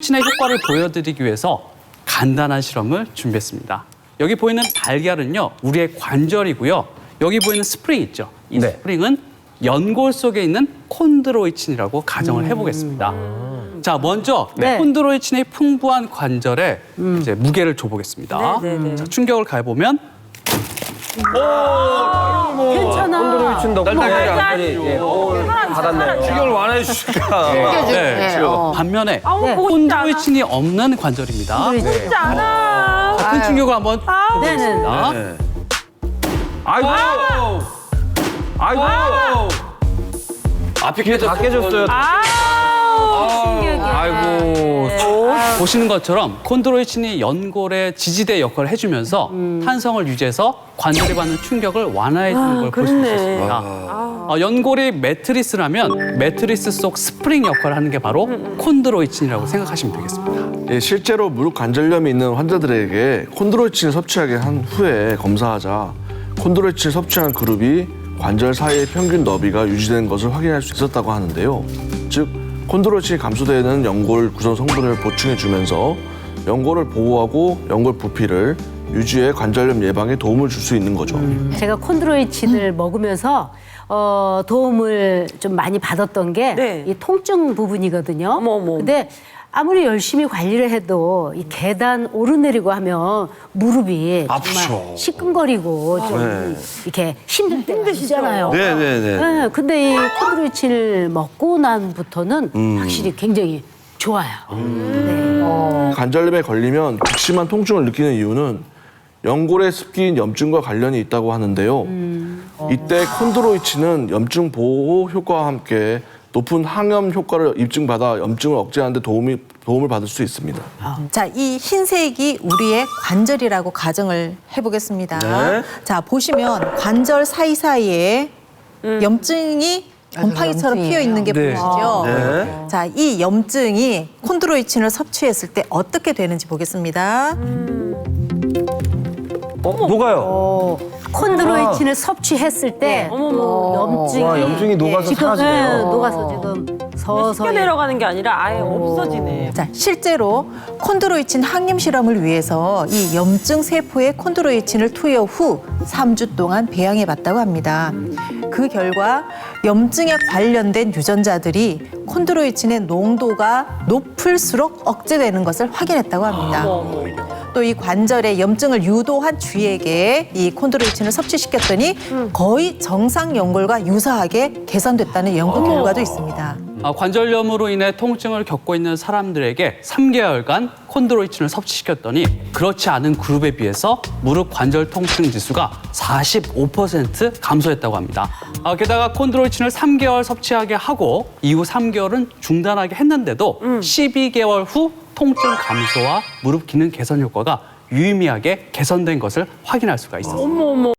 신의 효과를 보여드리기 위해서 간단한 실험을 준비했습니다. 여기 보이는 달걀은요, 우리의 관절이고요. 여기 보이는 스프링 있죠. 이 네. 스프링은 연골 속에 있는 콘드로이친이라고 가정을 해보겠습니다. 자, 먼저 네. 콘드로이친의 풍부한 관절에 이제 무게를 줘보겠습니다. 네, 네, 네. 자, 충격을 가해보면 괜찮아. 콘드로이 친 덕분에 양털이 예, 볼 받았네요. 이걸 완화해 주실까? 네. 어. 반면에 아우, 보고 싶지 않아. 콘드로이친이 없는 관절입니다. 쉽지 않아. 자, 큰 충격을 한번 아우. 해보겠습니다. 네. 아이고, 아이고, 앞이 다 깨졌어요. 충격이야. 아이고, 보시는 것처럼 콘드로이친이 연골의 지지대 역할을 해주면서 탄성을 유지해서 관절에 받는 충격을 완화해 주는 걸 볼 수 그렇네. 있습니다. 어, 연골이 매트리스라면 매트리스 속 스프링 역할을 하는 게 바로 콘드로이친이라고 생각하시면 되겠습니다. 예, 실제로 무릎 관절염이 있는 환자들에게 콘드로이친을 섭취하게 한 후에 검사하자 콘드로이친을 섭취한 그룹이 관절 사이의 평균 너비가 유지된 것을 확인할 수 있었다고 하는데요. 즉 콘드로이친이 감소되는 연골 구성 성분을 보충해 주면서 연골을 보호하고 연골 부피를 유지해 관절염 예방에 도움을 줄 수 있는 거죠. 제가 콘드로이친을 먹으면서 어, 도움을 좀 많이 받았던 게 이 네. 통증 부분이거든요. 어머, 어머. 근데 아무리 열심히 관리를 해도 이 계단 오르내리고 하면 무릎이 정말 시끈거리고 좀 이렇게 힘들 때가 있잖아요. 네, 네, 네. 네, 근데 이 콘드로이친을 먹고 난부터는 확실히 굉장히 좋아요. 네. 관절염에 걸리면 극심한 통증을 느끼는 이유는 연골에 습기인 염증과 관련이 있다고 하는데요. 이때 콘드로이친은 염증 보호 효과와 함께 높은 항염 효과를 입증받아 염증을 억제하는 데 도움이 도움을 받을 수 있습니다. 자, 이 흰색이 우리의 관절이라고 가정을 해보겠습니다. 네. 자, 보시면 관절 사이사이에 염증이 곰팡이처럼 피어 있는 게 네. 보이시죠? 네. 자, 이 염증이 콘드로이친을 섭취했을 때 어떻게 되는지 보겠습니다. 어, 녹아요. 어, 콘드로이친을 섭취했을 때 어, 염증이, 와, 염증이 녹아서 지금 사라지네요. 예, 녹아서 지금 서서히. 내려가는 게 아니라 아예 없어지네. 자, 실제로 콘드로이친 항염 실험을 위해서 이 염증 세포에 콘드로이친을 투여 후 3주 동안 배양해 봤다고 합니다. 그 결과 염증에 관련된 유전자들이 콘드로이친의 농도가 높을수록 억제되는 것을 확인했다고 합니다. 또 이 관절에 염증을 유도한 쥐에게 이 콘드로이친을 섭취시켰더니 거의 정상 연골과 유사하게 개선됐다는 연구 결과도 있습니다. 아, 관절염으로 인해 통증을 겪고 있는 사람들에게 3개월간 콘드로이친을 섭취시켰더니 그렇지 않은 그룹에 비해서 무릎 관절 통증 지수가 45% 감소했다고 합니다. 아, 게다가 콘드로이친을 3개월 섭취하게 하고 이후 3개월은 중단하게 했는데도 12개월 후 통증 감소와 무릎 기능 개선 효과가 유의미하게 개선된 것을 확인할 수가 있습니다. 어머 어머.